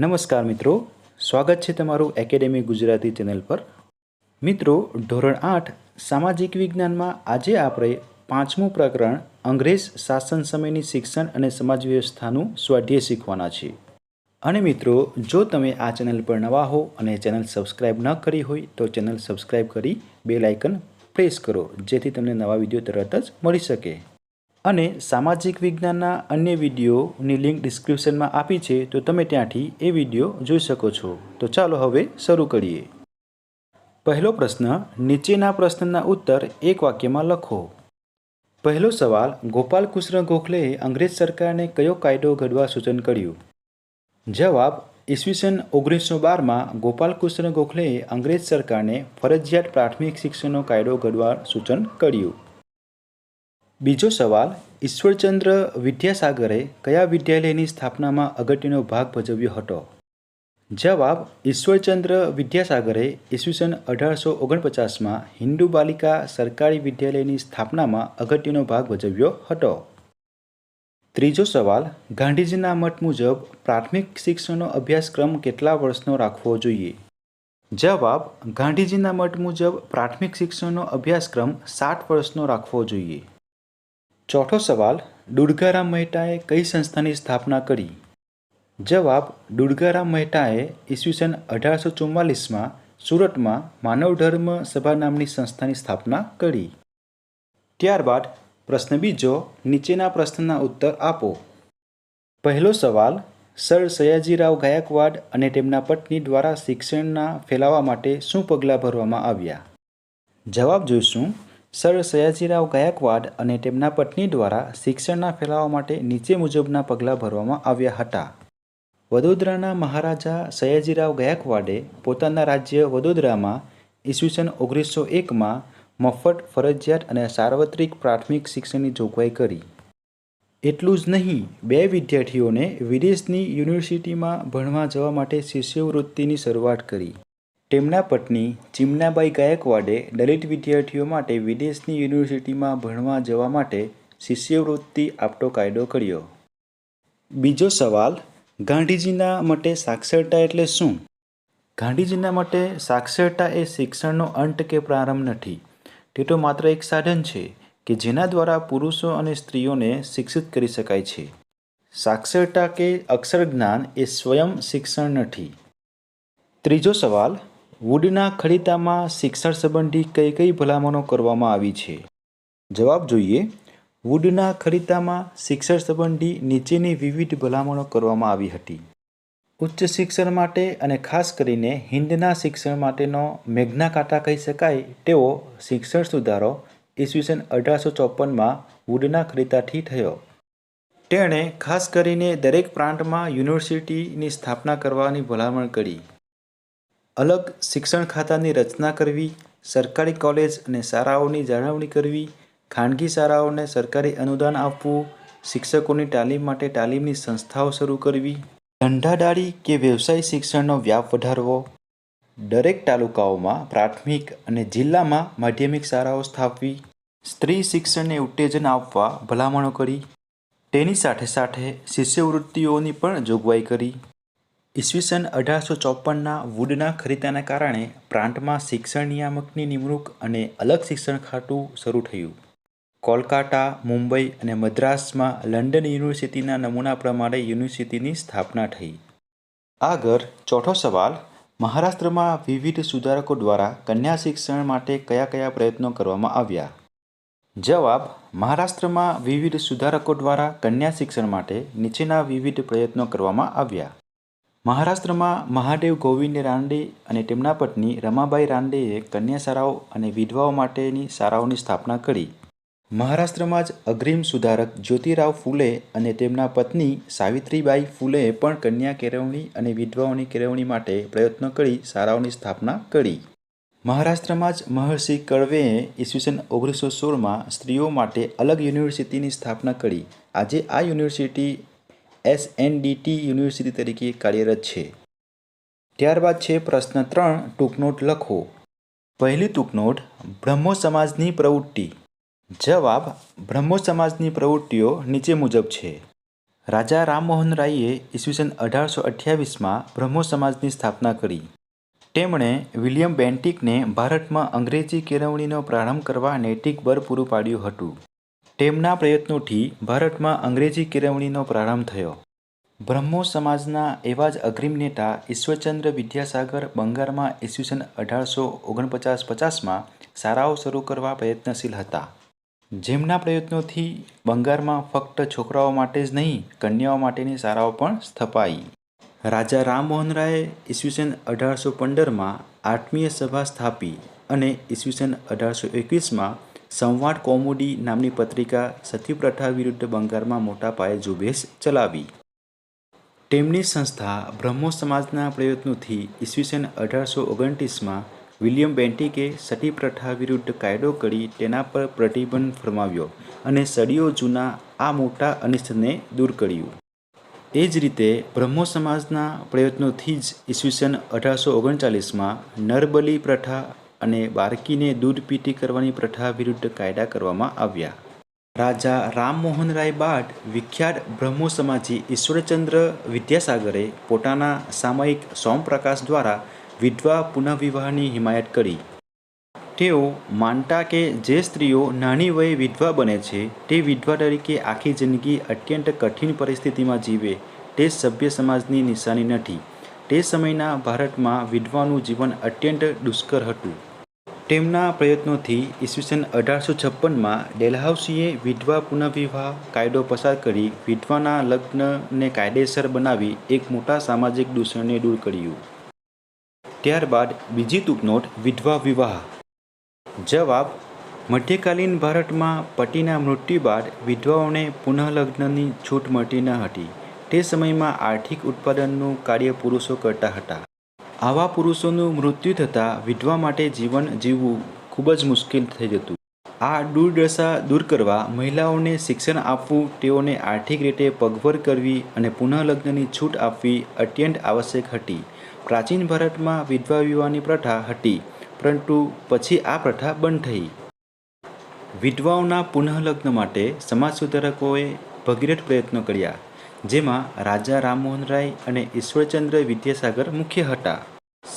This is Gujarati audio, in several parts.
નમસ્કાર મિત્રો, સ્વાગત છે તમારું એકેડેમી ગુજરાતી ચેનલ પર. મિત્રો, ધોરણ આઠ, સામાજિક વિજ્ઞાનમાં આજે આપણે પાંચમું પ્રકરણ, અંગ્રેજ શાસન સમયની શિક્ષણ અને સમાજ વ્યવસ્થાનું સ્વાધ્યાય શીખવાના છે અને મિત્રો, જો તમે આ ચેનલ પર નવા હો અને ચેનલ સબસ્ક્રાઇબ ન કરી હોય, તો ચેનલ સબસ્ક્રાઇબ કરી બેલ આઇકન પ્રેસ કરો, જેથી તમને નવા વીડિયો તરત જ મળી શકે. અને સામાજિક વિજ્ઞાનના અન્ય વિડીયોની લિંક ડિસ્ક્રિપ્શનમાં આપી છે, તો તમે ત્યાંથી એ વીડિયો જોઈ શકો છો. તો ચાલો હવે શરૂ કરીએ. પહેલો પ્રશ્ન, નીચેના પ્રશ્નના ઉત્તર એક વાક્યમાં લખો. પહેલો સવાલ, ગોપાલ કૃષ્ણ ગોખલેએ અંગ્રેજ સરકારને કયો કાયદો ઘડવા સૂચન કર્યું? જવાબ, ઈસવીસન ઓગણીસો બારમાં ગોપાલ કૃષ્ણ ગોખલેએ અંગ્રેજ સરકારને ફરજિયાત પ્રાથમિક શિક્ષણનો કાયદો ઘડવા સૂચન કર્યું. બીજો સવાલ, ઈશ્વરચંદ્ર વિદ્યાસાગરે કયા વિદ્યાલયની સ્થાપનામાં અગત્યનો ભાગ ભજવ્યો હતો? જવાબ, ઈશ્વરચંદ્ર વિદ્યાસાગરે ઈસવીસન અઢારસો ઓગણપચાસમાં હિન્દુ બાલિકા સરકારી વિદ્યાલયની સ્થાપનામાં અગત્યનો ભાગ ભજવ્યો હતો. ત્રીજો સવાલ, ગાંધીજીના મત મુજબ પ્રાથમિક શિક્ષણનો અભ્યાસક્રમ કેટલા વર્ષનો રાખવો જોઈએ? જવાબ, ગાંધીજીના મત મુજબ પ્રાથમિક શિક્ષણનો અભ્યાસક્રમ સાત વર્ષનો રાખવો જોઈએ. ચોથો સવાલ, દુર્ગારામ મહેતાએ કઈ સંસ્થાની સ્થાપના કરી? જવાબ, દુર્ગારામ મહેતાએ ઈસવીસન અઢારસો ચુમ્માલીસમાં સુરતમાં માનવ ધર્મ સભા નામની સંસ્થાની સ્થાપના કરી. ત્યારબાદ પ્રશ્ન બીજો, નીચેના પ્રશ્નના ઉત્તર આપો. પહેલો સવાલ, સર સયાજીરાવ ગાયકવાડ અને તેમના પત્ની દ્વારા શિક્ષણના ફેલાવા માટે શું પગલાં ભરવામાં આવ્યા? જવાબ જોઈશું સર સયાજીરાવ ગાયકવાડ અને તેમના પત્ની દ્વારા શિક્ષણના ફેલાવા માટે નીચે મુજબના પગલાં ભરવામાં આવ્યા હતા. વડોદરાના મહારાજા સયાજીરાવ ગાયકવાડે પોતાના રાજ્ય વડોદરામાં ઈસવીસન ઓગણીસો એકમાં મફત ફરજિયાત અને સાર્વત્રિક પ્રાથમિક શિક્ષણની જોગવાઈ કરી. એટલું જ નહીં, બે વિદ્યાર્થીઓને વિદેશની યુનિવર્સિટીમાં ભણવા જવા માટે શિષ્યવૃત્તિની શરૂઆત કરી. તેમના પત્ની ચિમનાબાઈ ગાયકવાડે દલિત વિદ્યાર્થીઓ માટે વિદેશની યુનિવર્સિટીમાં ભણવા જવા માટે શિષ્યવૃત્તિ આપતો કાયદો કર્યો. બીજો સવાલ, ગાંધીજીના મતે સાક્ષરતા એટલે શું? ગાંધીજીના મતે સાક્ષરતા એ શિક્ષણનો અંત કે પ્રારંભ નથી. તે તો માત્ર એક સાધન છે કે જેના દ્વારા પુરુષો અને સ્ત્રીઓને શિક્ષિત કરી શકાય છે. સાક્ષરતા કે અક્ષર જ્ઞાન એ સ્વયં શિક્ષણ નથી. ત્રીજો સવાલ વુડના ખડીતામાં શિક્ષણ સંબંધી કઈ કઈ ભલામણો કરવામાં આવી છે? જવાબ જોઈએ. વુડના ખરીતામાં શિક્ષણ સંબંધી નીચેની વિવિધ ભલામણો કરવામાં આવી હતી. ઉચ્ચ શિક્ષણ માટે અને ખાસ કરીને હિન્દના શિક્ષણ માટેનો મેઘના કાંટા કહી શકાય તેવો શિક્ષણ સુધારો ઈસવીસન અઢારસો ચોપનમાં વુડના ખરીદાથી થયો. તેણે ખાસ કરીને દરેક પ્રાંતમાં યુનિવર્સિટીની સ્થાપના કરવાની ભલામણ કરી. અલગ શિક્ષણ ખાતાની રચના કરવી, સરકારી કોલેજ અને શાળાઓની જાળવણી કરવી, ખાનગી શાળાઓને સરકારી અનુદાન આપવું, શિક્ષકોની તાલીમ માટે તાલીમની સંસ્થાઓ શરૂ કરવી, ધંધાદારી કે વ્યવસાય શિક્ષણનો વ્યાપ વધારવો. દરેક તાલુકાઓમાં પ્રાથમિક અને જિલ્લામાં માધ્યમિક શાળાઓ સ્થાપવી. સ્ત્રી શિક્ષણને ઉત્તેજન આપવા ભલામણો કરી. તેની સાથે સાથે શિષ્યવૃત્તિઓની પણ જોગવાઈ કરી. ઈસવીસન અઢારસો ચોપનના વુડના ખરીદાના કારણે પ્રાંતમાં શિક્ષણ નિયામકની નિમણૂક અને અલગ શિક્ષણ ખાતું શરૂ થયું. કોલકાતા, મુંબઈ અને મદ્રાસમાં લંડન યુનિવર્સિટીના નમૂના પ્રમાણે યુનિવર્સિટીની સ્થાપના થઈ. આગળ ચોથો સવાલ, મહારાષ્ટ્રમાં વિવિધ સુધારકો દ્વારા કન્યા શિક્ષણ માટે કયા કયા પ્રયત્નો કરવામાં આવ્યા? જવાબ, મહારાષ્ટ્રમાં વિવિધ સુધારકો દ્વારા કન્યા શિક્ષણ માટે નીચેના વિવિધ પ્રયત્નો કરવામાં આવ્યા. મહારાષ્ટ્રમાં મહાદેવ ગોવિંદ રાનડે અને તેમના પત્ની રમાબાઈ રાનડેએ કન્યા શાળાઓ અને વિધવાઓ માટેની શાળાઓની સ્થાપના કરી. મહારાષ્ટ્રમાં જ અગ્રીમ સુધારક જ્યોતિરાવ ફૂલે અને તેમના પત્ની સાવિત્રીબાઈ ફૂલેએ પણ કન્યા કેળવણી અને વિધવાઓની કેળવણી માટે પ્રયત્નો કરી શાળાઓની સ્થાપના કરી. મહારાષ્ટ્રમાં જ મહર્ષિ કળવેએ ઈસવીસન ઓગણીસો સોળમાં સ્ત્રીઓ માટે અલગ યુનિવર્સિટીની સ્થાપના કરી. આજે આ યુનિવર્સિટી એસએનડીટી યુનિવર્સિટી તરીકે કાર્યરત છે. ત્યારબાદ છે પ્રશ્ન ત્રણ, ટૂંકનોટ લખો. પહેલી ટૂંકનોટ, બ્રહ્મો સમાજની પ્રવૃત્તિ જવાબ, બ્રહ્મો સમાજની પ્રવૃત્તિઓ નીચે મુજબ છે રાજા રામમોહન રાયે ઈસવીસન અઢારસો અઠ્યાવીસમાં બ્રહ્મો સમાજની સ્થાપના કરી તેમણે વિલિયમ બેન્ટિકને ભારતમાં અંગ્રેજી કેળવણીનો પ્રારંભ કરવા નૈતિક બળ પૂરું પાડ્યું હતું. તેમના પ્રયત્નોથી ભારતમાં અંગ્રેજી કેળવણીનો પ્રારંભ થયો. બ્રહ્મો સમાજના એવા જ અગ્રીમ નેતા ઈશ્વરચંદ્ર વિદ્યાસાગર બંગાળમાં ઈસવીસન અઢારસો ઓગણપચાસ પચાસમાં શાળાઓ શરૂ કરવા પ્રયત્નશીલ હતા. જેમના પ્રયત્નોથી બંગાળમાં ફક્ત છોકરાઓ માટે જ નહીં, કન્યાઓ માટેની શાળાઓ પણ સ્થપાઈ. રાજા રામમોહન રાયે ઈસવીસન અઢારસો પંદરમાં આત્મીય સભા સ્થાપી અને ઈસવીસન અઢારસો એકવીસમાં સંવાદ કોમોડી નામની પત્રિકા સતી પ્રથા વિરુદ્ધ બંગાળમાં મોટા પાયે ઝુંબેશ ચલાવી. તેમની સંસ્થા બ્રહ્મો સમાજના પ્રયત્નોથી ઈસવીસન અઢારસો ઓગણત્રીસમાં વિલિયમ બેન્ટિકે સતી પ્રથા વિરુદ્ધ કાયદો કરી તેના પર પ્રતિબંધ ફરમાવ્યો અને સદીઓ જૂના આ મોટા અનિષ્ટને દૂર કર્યું. એ જ રીતે બ્રહ્મો સમાજના પ્રયત્નોથી જ ઈસવીસન અઢારસો ઓગણચાલીસમાં નરબલી પ્રથા અને બાળકીને દૂધ પીટી કરવાની પ્રથા વિરુદ્ધ કાયદા કરવામાં આવ્યા. રાજા રામમોહન રાય બાદ વિખ્યાત બ્રહ્મો સમાજી ઈશ્વરચંદ્ર વિદ્યાસાગરે પોતાના સામયિક સોમપ્રકાશ દ્વારા વિધવા પુનઃવિવાહની હિમાયત કરી. તેઓ માનતા કે જે સ્ત્રીઓ નાની વયે વિધવા બને છે, તે વિધવા તરીકે આખી જિંદગી અત્યંત કઠિન પરિસ્થિતિમાં જીવે, તે સભ્ય સમાજની નિશાની નથી. તે સમયના ભારતમાં વિધવાનું જીવન અત્યંત દુષ્કર હતું. તેમના પ્રયત્નોથી ઈસવીસન અઢારસો છપ્પનમાં ડેલહાઉસીએ વિધવા પુનઃવિવાહ કાયદો પસાર કરી વિધવાના લગ્નને કાયદેસર બનાવી એક મોટા સામાજિક દૂષણને દૂર કર્યું. ત્યારબાદ બીજી તૂકનોટ વિધવા વિવાહ. જવાબ, મધ્યકાલીન ભારતમાં પતિના મૃત્યુ બાદ વિધવાઓને પુનઃલગ્નની છૂટ મળતી ન હતી. તે સમયમાં આર્થિક ઉત્પાદનનું કાર્ય પુરુષો કરતા હતા. આવા પુરુષોનું મૃત્યુ થતાં વિધવા માટે જીવન જીવવું ખૂબ જ મુશ્કેલ થઈ જતું. આ દુર્દશા દૂર કરવા મહિલાઓને શિક્ષણ આપવું, તેઓને આર્થિક રીતે પગભર કરવી અને પુનઃલગ્નની છૂટ આપવી અત્યંત આવશ્યક હતી. પ્રાચીન ભારતમાં વિધવા વિવાહની પ્રથા હતી, પરંતુ પછી આ પ્રથા બંધ થઈ. વિધવાઓના પુનઃલગ્ન માટે સમાજ સુધારકોએ ભગીરથ પ્રયત્નો કર્યા. જેમાં રાજા રામમોહન રાય અને ઈશ્વરચંદ્ર વિદ્યાસાગર મુખ્ય હતા.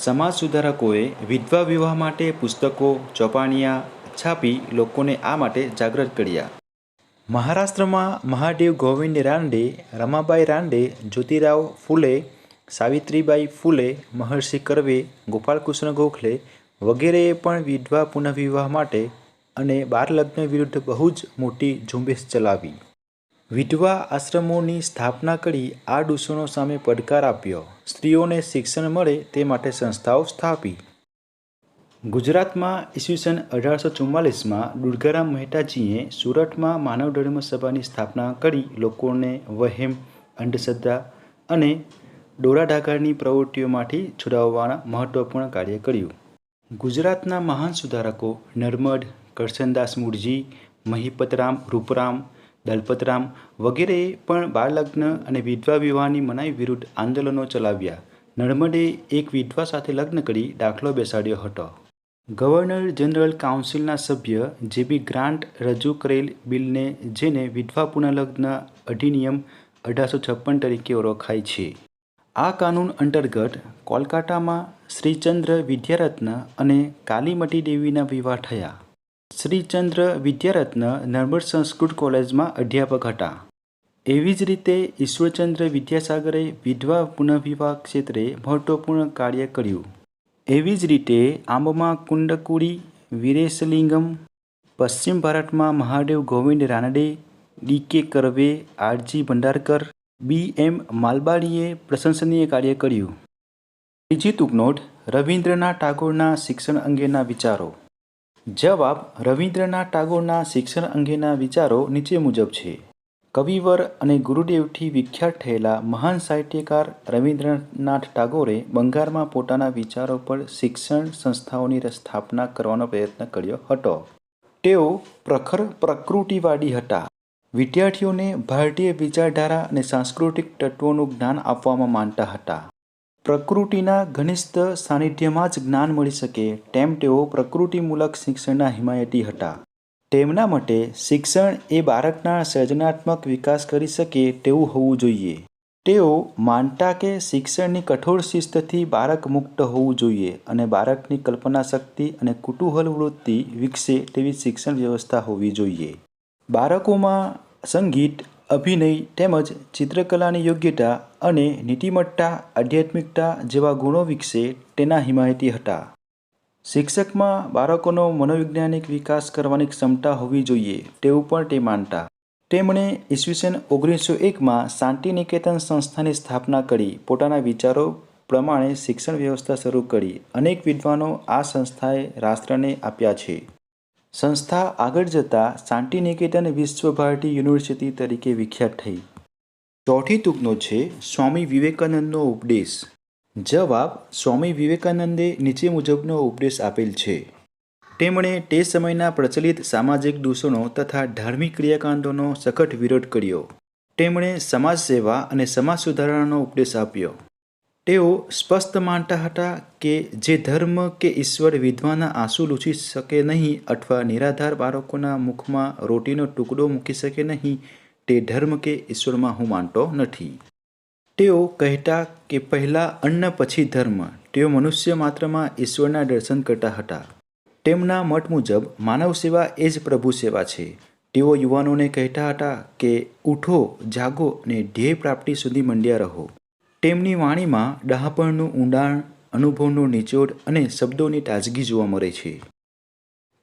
સમાજ સુધારકોએ વિધવા વિવાહ માટે પુસ્તકો, ચોપાણિયા છાપી લોકોને આ માટે જાગૃત કર્યા. મહારાષ્ટ્રમાં મહાદેવ ગોવિંદ રાંડે રમાબાઈ રાંડે જ્યોતિરાવ ફૂલે, સાવિત્રીબાઈ ફૂલે, મહર્ષિ કરવે, ગોપાલકૃષ્ણ ગોખલે વગેરેએ પણ વિધવા પુનઃવિવાહ માટે અને બાળલગ્ન વિરુદ્ધ બહુ જ મોટી ઝુંબેશ ચલાવી. વિધવા આશ્રમોની સ્થાપના કરી આ દૂષણો સામે પડકાર આપ્યો. સ્ત્રીઓને શિક્ષણ મળે તે માટે સંસ્થાઓ સ્થાપી. ગુજરાતમાં ઈસવીસન અઢારસો ચુમ્માલીસમાં દુર્ગારામ મહેતાજીએ સુરતમાં માનવ ધર્મ સભાની સ્થાપના કરી લોકોને વહેમ, અંધશ્રદ્ધા અને દોરાધાગાની પ્રવૃત્તિઓમાંથી છોડાવવાના મહત્વપૂર્ણ કાર્ય કર્યું. ગુજરાતના મહાન સુધારકો નર્મદ, કરશનદાસ મુરજી મહિપતરામ રૂપરામ દલપતરામ વગેરેએ પણ બાળલગ્ન અને વિધવા વિવાહની મનાઈ વિરુદ્ધ આંદોલનો ચલાવ્યા. નર્મદે એક વિધવા સાથે લગ્ન કરી દાખલો બેસાડ્યો હતો. ગવર્નર જનરલ કાઉન્સિલના સભ્ય જેબી ગ્રાન્ટ રજૂ કરેલ બિલને જેને વિધવા પુનઃલગ્ન અધિનિયમ અઢારસો છપ્પન તરીકે ઓળખાય છે. આ કાનૂન અંતર્ગત કોલકાતામાં શ્રીચંદ્ર વિદ્યારત્ન અને કાલીમતી દેવીના વિવાહ થયા. શ્રીચંદ્ર વિદ્યારત્ન નર્મદ સંસ્કૃત કોલેજમાં અધ્યાપક હતા. એવી જ રીતે ઈશ્વરચંદ્ર વિદ્યાસાગરે વિધવા પુનઃવિવાહ ક્ષેત્રે મહત્વપૂર્ણ કાર્ય કર્યું. એવી જ રીતે આંબમાં કુંડકુડી વીરેશલિંગમ, પશ્ચિમ ભારતમાં મહાદેવ ગોવિંદ રાનડે, ડી કે કરવે, આરજી ભંડારકર, બી એમ માલબાણીએ પ્રશંસનીય કાર્ય કર્યું. ત્રીજી તુકનોટ રવિન્દ્રનાથ ટાગોરના શિક્ષણ અંગેના વિચારો. જવાબ રવિન્દ્રનાથ ટાગોરના શિક્ષણ અંગેના વિચારો નીચે મુજબ છે. કવિવર અને ગુરુદેવથી વિખ્યાત થયેલા મહાન સાહિત્યકાર રવિન્દ્રનાથ ટાગોરે બંગાળમાં પોતાના વિચારો પર શિક્ષણ સંસ્થાઓની સ્થાપના કરવાનો પ્રયત્ન કર્યો હતો. તેઓ પ્રખર પ્રકૃતિવાદી હતા. વિદ્યાર્થીઓને ભારતીય વિચારધારા અને સાંસ્કૃતિક તત્વોનું જ્ઞાન આપવામાં માનતા હતા. પ્રકૃતિના ઘનિષ્ઠ સાનિધ્યમાં જ જ્ઞાન મળી શકે તેમ તેઓ પ્રકૃતિમૂલક શિક્ષણના હિમાયતી હતા. તેમના માટે શિક્ષણ એ બાળકના સર્જનાત્મક વિકાસ કરી શકે તેવું હોવું જોઈએ. તેઓ માનતા કે શિક્ષણની કઠોર શિસ્તથી બાળક મુક્ત હોવું જોઈએ અને બાળકની કલ્પના શક્તિ અને કુતૂહલ વૃત્તિ વિકસે તેવી શિક્ષણ વ્યવસ્થા હોવી જોઈએ. બાળકોમાં સંગીત અભિનય તેમજ ચિત્રકલાની યોગ્યતા અને નીતિમત્તા, આધ્યાત્મિકતા જેવા ગુણો વિકસે તેના હિમાયતી હતા. શિક્ષકમાં બાળકોનો મનોવૈજ્ઞાનિક વિકાસ કરવાની ક્ષમતા હોવી જોઈએ, તેવું પણ તે માનતા. તેમણે ઈસવીસન ઓગણીસો એકમાં શાંતિ નિકેતન સંસ્થાની સ્થાપના કરી, પોતાના વિચારો પ્રમાણે શિક્ષણ વ્યવસ્થા શરૂ કરી. અનેક વિદ્વાનો આ સંસ્થાએ રાષ્ટ્રને આપ્યા છે. સંસ્થા આગળ જતાં શાંતિનિકેતન વિશ્વભારતી યુનિવર્સિટી તરીકે વિખ્યાત થઈ. ચોથી ટૂંકનો છે, સ્વામી વિવેકાનંદનો ઉપદેશ. જવાબ, સ્વામી વિવેકાનંદે નીચે મુજબનો ઉપદેશ આપેલ છે. તેમણે તે સમયના પ્રચલિત સામાજિક દૂષણો તથા ધાર્મિક ક્રિયાકાંડોનો સખત વિરોધ કર્યો. તેમણે સમાજ સેવા અને સમાજ સુધારણાનો ઉપદેશ આપ્યો. તેઓ સ્પષ્ટ માનતા હતા કે જે ધર્મ કે ઈશ્વર વિધવાના આંસુ લૂછી શકે નહીં અથવા નિરાધાર બાળકોના મુખમાં રોટીનો ટુકડો મૂકી શકે નહીં, તે ધર્મ કે ઈશ્વરમાં હું માનતો નથી. તેઓ કહેતા કે પહેલાં અન્ન પછી ધર્મ, તેઓ મનુષ્ય માત્રમાં ઈશ્વરના દર્શન કરતા હતા. તેમના મત મુજબ માનવ સેવા એ જ પ્રભુ સેવા છે. તેઓ યુવાનોને કહેતા હતા કે, ઉઠો, જાગો અને ધ્યેય પ્રાપ્તિ સુધી મંડ્યા રહો. તેમની વાણીમાં ડહાપણનું ઊંડાણ, અનુભવનો નિચોડ અને શબ્દોની તાજગી જોવા મળે છે.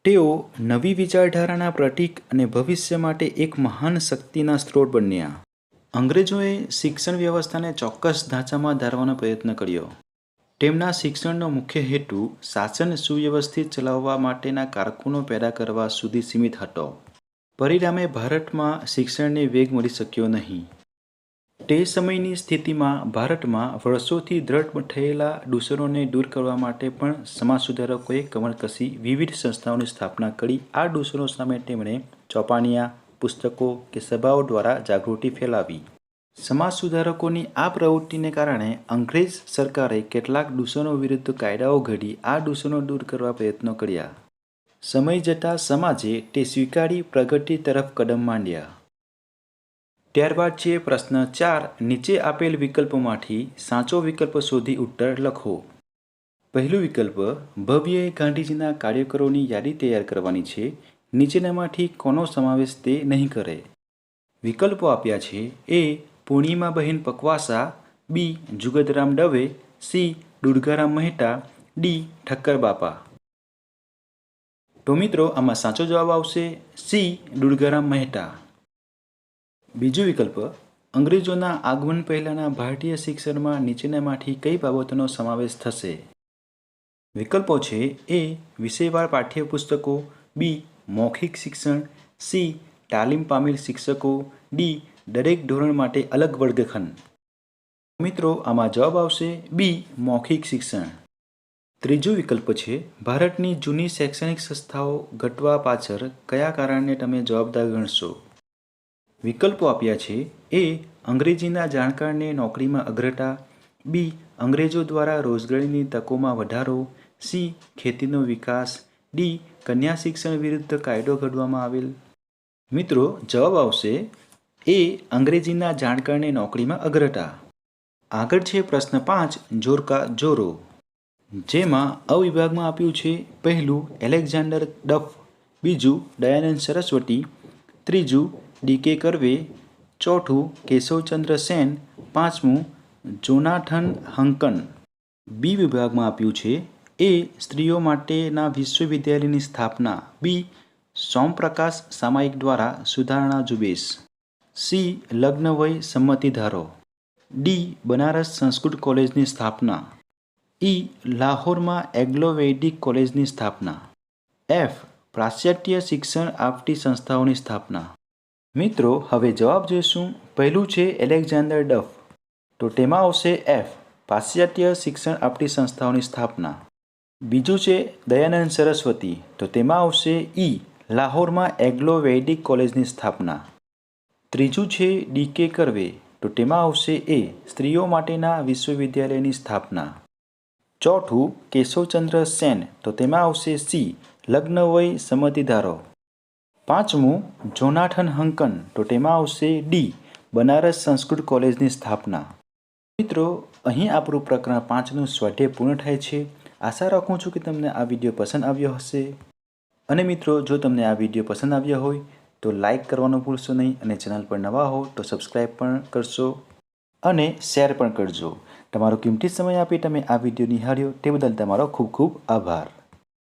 તેઓ નવી વિચારધારાના પ્રતીક અને ભવિષ્ય માટે એક મહાન શક્તિના સ્ત્રોત બન્યા. અંગ્રેજોએ શિક્ષણ વ્યવસ્થાને ચોક્કસ ઢાંચામાં ધારવાનો પ્રયત્ન કર્યો. તેમના શિક્ષણનો મુખ્ય હેતુ શાસન સુવ્યવસ્થિત ચલાવવા માટેના કારકુનો પેદા કરવા સુધી સીમિત હતો. પરિણામે ભારતમાં શિક્ષણને વેગ મળી શક્યો નહીં. તે સમયની સ્થિતિમાં ભારતમાં વર્ષોથી દ્રઢ થયેલા દૂષણોને દૂર કરવા માટે પણ સમાજ સુધારકોએ કમર કસી વિવિધ સંસ્થાઓની સ્થાપના કરી. આ દૂષણો સામે તેમણે ચોપાનિયા, પુસ્તકો કે સભાઓ દ્વારા જાગૃતિ ફેલાવી. સમાજ સુધારકોની આ પ્રવૃત્તિને કારણે અંગ્રેજ સરકારે કેટલાક દૂષણો વિરુદ્ધ કાયદાઓ ઘડી આ દૂષણો દૂર કરવા પ્રયત્નો કર્યા. સમય જતાં સમાજે તે સ્વીકારી પ્રગતિ તરફ કદમ માંડ્યા. ત્યારબાદ છે પ્રશ્ન ચાર, નીચે આપેલ વિકલ્પોમાંથી સાચો વિકલ્પ શોધી ઉત્તર લખો. પહેલું વિકલ્પ, ભવ્યએ ગાંધીજીના કાર્યકરોની યાદી તૈયાર કરવાની છે, નીચેનામાંથી કોનો સમાવેશ તે નહીં કરે. વિકલ્પો આપ્યા છે, A પૂર્ણિમાબહેન Pakvasa, B, Jugatram Dave C, Durgaram Mehta, D, Thakkar Bapa. તો મિત્રો, આમાં સાચો જવાબ આવશે, સી, દુર્ગારામ મહેતા. બીજો વિકલ્પ, અંગ્રેજોના આગમન પહેલાંના ભારતીય શિક્ષણમાં નીચેનામાંથી કઈ બાબતોનો સમાવેશ થશે? વિકલ્પો છે એ વિષયવાર પાઠ્યપુસ્તકો, બી, મૌખિક શિક્ષણ, સી, તાલીમ પામેલ શિક્ષકો, ડી, દરેક ધોરણ માટે અલગ વર્ગખંડ. મિત્રો, આમાં જવાબ આવશે બી, મૌખિક શિક્ષણ. ત્રીજો વિકલ્પ છે, ભારતની જૂની શૈક્ષણિક સંસ્થાઓ ઘટવા પાછળ કયા કારણને તમે જવાબદાર ગણશો? વિકલ્પો આપ્યા છે. એ, અંગ્રેજીના જાણકારને નોકરીમાં અગ્રતા, બી, અંગ્રેજો દ્વારા રોજગારીની તકોમાં વધારો, સી, ખેતીનો વિકાસ, ડી, કન્યા શિક્ષણ વિરુદ્ધ કાયદો ઘડવામાં આવેલ. મિત્રો, જવાબ આવશે, એ, અંગ્રેજીના જાણકારને નોકરીમાં અગ્રતા. આગળ છે પ્રશ્ન પાંચ, જોરકા જોરો. જેમાં અવિભાગમાં આપ્યું છે, પહેલું એલેક્ઝાન્ડર ડફ, બીજું દયાનંદ સરસ્વતી, ત્રીજું ડીકે કરવે, ચોથું કેશવચંદ્ર સેન, પાંચમું જોનાથન હંકન. બી વિભાગમાં આપ્યું છે, એ સ્ત્રીઓ માટેના વિશ્વવિદ્યાલયની સ્થાપના. બી સોમપ્રકાશ સામાયિક દ્વારા સુધારણા ઝુંબેશ. સી લગ્ન વય સંમતિ ધારો ડી બનારસ સંસ્કૃત કોલેજની સ્થાપના. ઈ લાહોરમાં એગ્લોવેદિક કોલેજની સ્થાપના. એફ પ્રાશ્ચાત્ય શિક્ષણ આપતી સંસ્થાઓની સ્થાપના. મિત્રો, હવે જવાબ જોઈશું. પહેલું છે એલેક્ઝાન્ડર ડફ. તો તેમાં આવશે એફ, પાશ્ચાત્ય શિક્ષણ આપતી સંસ્થાઓની સ્થાપના. બીજું છે દયાનંદ સરસ્વતી. તો તેમાં આવશે ઈ, લાહોરમાં એગ્લો વૈદિક કોલેજની સ્થાપના. ત્રીજું છે ડીકે કરવે. તો તેમાં આવશે એ, સ્ત્રીઓ માટેના વિશ્વવિદ્યાલયની સ્થાપના. ચોથું કેશવચંદ્ર સેન. તો તેમાં આવશે સી લગ્ન વય સંમતિ ધારો પાંચમું, જોનાથન હંકન તો તેમાં આવશે ડી, બનારસ સંસ્કૃત કોલેજની સ્થાપના. મિત્રો, અહીં આપણું પ્રકરણ પાંચનું સ્વાધ્યાય પૂર્ણ થાય છે. આશા રાખું છું કે તમને આ વીડિયો પસંદ આવ્યો હશે. અને મિત્રો, જો તમને આ વીડિયો પસંદ આવ્યો હોય, તો લાઈક કરવાનું ભૂલશો નહીં અને ચેનલ પર નવા હો, તો સબસ્ક્રાઈબ પણ કરશો. અને શેર પણ કરજો. તમારો કિંમતી સમય આપી તમે આ વીડિયો નિહાળ્યો, તે બદલ તમારો ખૂબ ખૂબ આભાર.